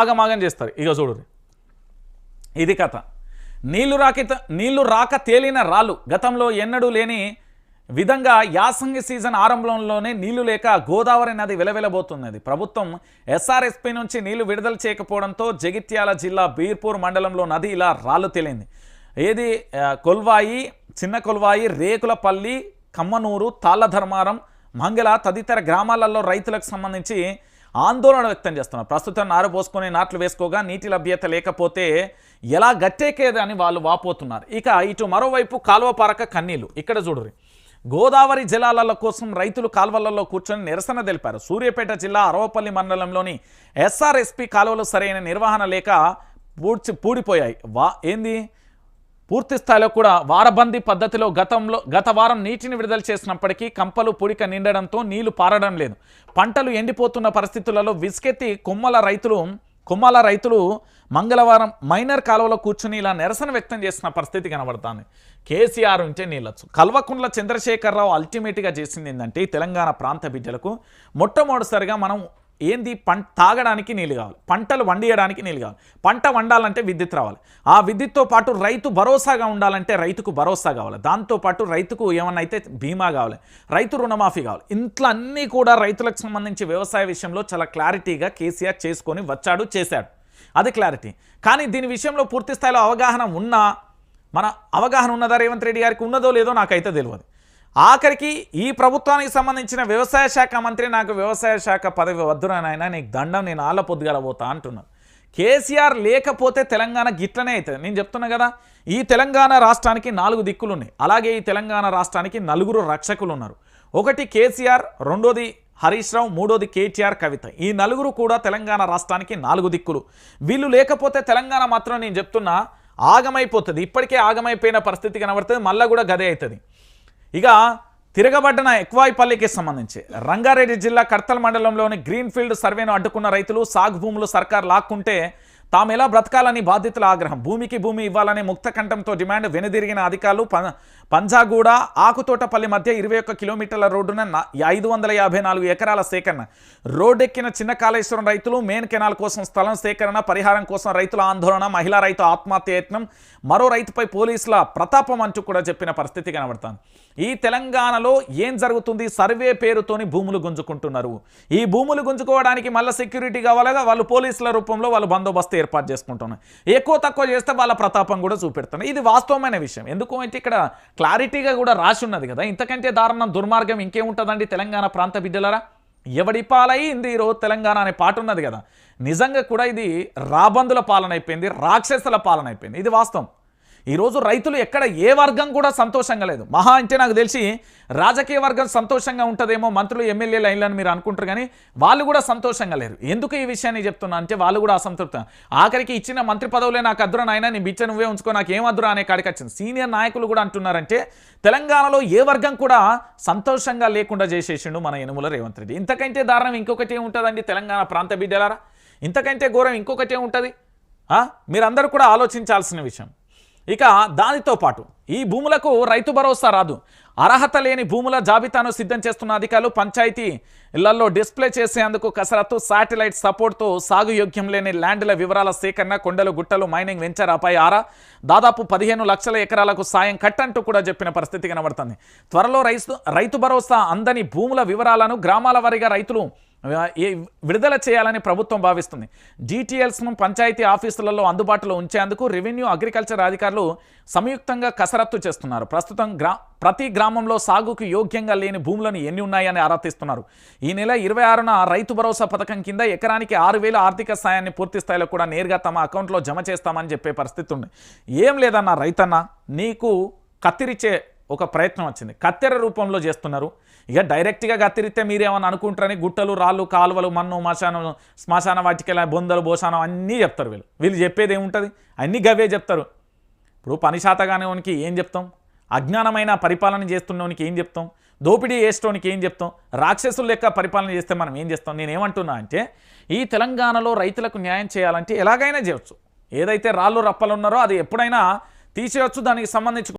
ఆగమాగం చేస్తారు. ఇక చూడు ఇది కథ. నీళ్ళు రాకిత నీళ్ళు రాక తేలిన రాళ్ళు. గతంలో ఎన్నడూ లేని విధంగా యాసంగి సీజన్ ఆరంభంలోనే నీళ్ళు లేక గోదావరి నది వెలవెలబోతున్నది. ప్రభుత్వం ఎస్ఆర్ఎస్పీ నుంచి నీళ్ళు విడుదల చేయకపోవడంతో జగిత్యాల జిల్లా బీర్పూర్ మండలంలో నది ఇలా రాళ్ళు తేలింది. ఏది కొల్వాయి చిన్న కొల్వాయి రేకులపల్లి కమ్మనూరు తాళ్ళధర్మారం మంగళ తదితర గ్రామాలలో రైతులకు సంబంధించి ఆందోళన వ్యక్తం చేస్తున్నారు. ప్రస్తుతం నారు పోసుకొని నాట్లు వేసుకోగా నీటి లభ్యత లేకపోతే ఎలా గట్టేకేది అని వాళ్ళు వాపోతున్నారు. ఇక ఇటు మరోవైపు కాలువ పారక కన్నీళ్ళు. ఇక్కడ చూడరు గోదావరి జలాల కోసం రైతులు కాల్వలలో కూర్చొని నిరసన తెలిపారు. సూర్యాపేట జిల్లా అరవపల్లి మండలంలోని ఎస్ఆర్ఎస్పి కాలువలు సరైన నిర్వహణ లేక పూడ్చి పూడిపోయాయి. వా ఏంది? పూర్తి స్థాయిలో కూడా వారబందీ పద్ధతిలో గతంలో గత వారం నీటిని విడుదల చేసినప్పటికీ కంపలు పొడిక నిండడంతో నీళ్ళు పారడం లేదు. పంటలు ఎండిపోతున్న పరిస్థితులలో విసుకెత్తి కొమ్మల రైతులు కొమ్మల రైతులు మంగళవారం మైనర్ కాలువలో కూర్చుని ఇలా నిరసన వ్యక్తం చేసిన పరిస్థితి కనబడుతుంది. కేసీఆర్ ఉంటే నీళ్ళచ్చు కల్వకుండ్ల చంద్రశేఖరరావు అల్టిమేట్గా చేసింది ఏంటంటే తెలంగాణ ప్రాంత బిడ్డలకు మొట్టమొదటిసారిగా మనం ఏంది? పంట తాగడానికి నీళ్ళు కావాలి. పంటలు వండియడానికి నీళ్ళు కావాలి. పంట వండాలంటే విద్యుత్ రావాలి. ఆ విద్యుత్తో పాటు రైతు భరోసాగా ఉండాలంటే రైతుకు భరోసా కావాలి. దాంతోపాటు రైతుకు ఏమన్నా అయితే బీమా కావాలి. రైతు రుణమాఫీ కావాలి. ఇంట్లో అన్నీ కూడా రైతులకు సంబంధించి వ్యవసాయ విషయంలో చాలా క్లారిటీగా కేసీఆర్ చేసుకొని వచ్చాడు చేశాడు. అది క్లారిటీ. కానీ దీని విషయంలో పూర్తి స్థాయిలో అవగాహన ఉన్నా మన అవగాహన ఉన్నదా రేవంత్ రెడ్డి గారికి ఉన్నదో లేదో నాకైతే తెలియదు ఆఖరికి ఈ ప్రభుత్వానికి సంబంధించిన వ్యవసాయ శాఖ మంత్రి నాకు వ్యవసాయ శాఖ పదవి వద్దురానాయన నీకు దండం నేను ఆళ్ళ పొద్దుగల పోతా అంటున్నాను కేసీఆర్ లేకపోతే తెలంగాణ గిట్లనే అవుతుంది నేను చెప్తున్నా కదా ఈ తెలంగాణ రాష్ట్రానికి నాలుగు దిక్కులు ఉన్నాయి అలాగే ఈ తెలంగాణ రాష్ట్రానికి నలుగురు రక్షకులు ఉన్నారు ఒకటి కేసీఆర్ రెండోది హరీష్ రావు మూడోది కేటీఆర్ కవిత. ఈ నలుగురు కూడా తెలంగాణ రాష్ట్రానికి నాలుగు దిక్కులు. వీళ్ళు లేకపోతే తెలంగాణ మాత్రం నేను చెప్తున్నా ఆగమైపోతుంది. ఇప్పటికే ఆగమైపోయిన పరిస్థితి కనబడుతుంది. మళ్ళీ కూడా గదే అవుతుంది. ఇక తిరగబడ్డన ఎక్వాయిపల్లికి సంబంధించి. రంగారెడ్డి జిల్లా కర్తల్ మండలంలోని గ్రీన్ఫీల్డ్ సర్వేను అడ్డుకున్న రైతులు సాగు భూములు సర్కార్ లాక్కుంటే తాము ఎలా బ్రతకాలని బాధితుల ఆగ్రహం? భూమికి భూమి ఇవ్వాలనే ముక్త కంఠంతో డిమాండ్ వెనుదిరిగిన అధికారులు పం పంజాగూడ ఆకుతోటపల్లి మధ్య ఇరవై ఒక్క కిలోమీటర్ల రోడ్డున ఐదు వందల యాభై నాలుగు ఎకరాల సేకరణ. రోడ్డెక్కిన చిన్న కాళేశ్వరం రైతులు మెయిన్ కెనాల్ కోసం స్థలం సేకరణ పరిహారం కోసం రైతుల ఆందోళన మహిళా రైతు ఆత్మహత్య యత్నం మరో రైతుపై పోలీసుల ప్రతాపం అంటూ కూడా చెప్పిన పరిస్థితి కనబడుతుంది. ఈ తెలంగాణలో ఏం జరుగుతుంది? సర్వే పేరుతోని భూములు గుంజుకుంటున్నారు. ఈ భూములు గుంజుకోవడానికి మళ్ళీ సెక్యూరిటీ కావాలగా వాళ్ళు పోలీసుల రూపంలో వాళ్ళు బందోబస్తు ఏర్పాటు చేసుకుంటున్నాయి. ఎక్కువ తక్కువ చేస్తే వాళ్ళ ప్రతాపం కూడా చూపెడుతున్నాయి. ఇది వాస్తవమైన విషయం. ఎందుకు అంటే ఇక్కడ క్లారిటీగా కూడా రాసి ఉన్నది కదా. ఇంతకంటే దారుణం దుర్మార్గం ఇంకేముంటుందండి తెలంగాణ ప్రాంత బిడ్డలరా? ఎవడి పాలైంది ఈరోజు తెలంగాణ అనే పాట ఉన్నది కదా. నిజంగా కూడా ఇది రాబందుల పాలన అయిపోయింది రాక్షసుల పాలన అయిపోయింది. ఇది వాస్తవం. ఈరోజు రైతులు ఎక్కడ ఏ వర్గం కూడా సంతోషంగా లేదు. మహా అంటే నాకు తెలిసి రాజకీయ వర్గం సంతోషంగా ఉంటుందేమో మంత్రులు ఎమ్మెల్యే లైన్లను మీరు అనుకుంటారు కానీ వాళ్ళు కూడా సంతోషంగా లేరు. ఎందుకు ఈ విషయాన్ని చెప్తున్నా అంటే వాళ్ళు కూడా అసంతృప్త. ఆఖరికి ఇచ్చిన మంత్రి పదవులే నాకు అద్దురా నాయన నీ బిచ్చ నువ్వే ఉంచుకో నాకు ఏం అద్దురా అనే కాడికి వచ్చింది సీనియర్ నాయకులు కూడా అంటున్నారంటే తెలంగాణలో ఏ వర్గం కూడా సంతోషంగా లేకుండా చేసేసిండు మన యనుమల రేవంత్ రెడ్డి. ఇంతకంటే దారుణం ఇంకొకటి ఏముంటుందండి తెలంగాణ ప్రాంత బిడ్డలారా? ఇంతకంటే ఘోరం ఇంకొకటి ఏముంటుంది? మీరందరూ కూడా ఆలోచించాల్సిన విషయం. ఇక దానితో పాటు ఈ భూములకు రైతు భరోసా రాదు. అర్హత లేని భూముల జాబితాను సిద్ధం చేస్తున్న అధికారులు పంచాయతీ ఇళ్ళలో డిస్ప్లే చేసేందుకు కసరత్తు శాటిలైట్ సపోర్ట్తో సాగు యోగ్యం లేని ల్యాండ్ల వివరాల సేకరణ కొండలు గుట్టలు మైనింగ్ వెంచర్ ఆపై ఆరా. దాదాపు పదిహేను లక్షల ఎకరాలకు సాయం కట్టంటూ కూడా చెప్పిన పరిస్థితి కనబడుతుంది. త్వరలో రైతు రైతు భరోసా అందని భూముల వివరాలను గ్రామాల వారీగా రైతులు ఏ- విడుదల చేయాలని ప్రభుత్వం భావిస్తుంది. జీటీఎల్స్ను పంచాయతీ ఆఫీసులలో అందుబాటులో ఉంచేందుకు రెవెన్యూ అగ్రికల్చర్ అధికారులు సంయుక్తంగా కసరత్తు చేస్తున్నారు. ప్రస్తుతం గ్రా ప్రతి గ్రామంలో సాగుకు యోగ్యంగా లేని భూములను ఎన్ని ఉన్నాయని ఆరా తీస్తున్నారు. ఈ నెల ఇరవై ఆరున రైతు భరోసా పథకం కింద ఎకరానికి ఆరు వేల ఆర్థిక సాయాన్ని పూర్తి స్థాయిలో కూడా నేరుగా తమ అకౌంట్లో జమ చేస్తామని చెప్పే పరిస్థితి ఉంది. ఏం లేదన్న రైతన్న నీకు కత్తిరిచ్చే ఒక ప్రయత్నం వచ్చింది. కత్తెర రూపంలో చేస్తున్నారు. ఇక డైరెక్ట్గా కత్తిరిస్తే మీరేమని అనుకుంటారని గుట్టలు రాళ్ళు కాలువలు మన్ను మశానం శ్మశాన వాటికెళ్ళ బొందలు బోసానం అన్నీ చెప్తారు వీళ్ళు. వీళ్ళు చెప్పేది ఏముంటుంది? అన్నీ గవే చెప్తారు. ఇప్పుడు పని శాతగానేవానికి ఏం చెప్తాం? అజ్ఞానమైన పరిపాలన చేస్తున్నవానికి ఏం చెప్తాం? దోపిడీ చేసేటోనికి ఏం చెప్తాం? రాక్షసులు లెక్క పరిపాలన చేస్తే మనం ఏం చేస్తాం? నేనేమంటున్నా అంటే ఈ తెలంగాణలో రైతులకు న్యాయం చేయాలంటే ఎలాగైనా చేయొచ్చు. ఏదైతే రాళ్ళు రప్పలు ఉన్నారో అది ఎప్పుడైనా తీసేయచ్చు. దానికి సంబంధించి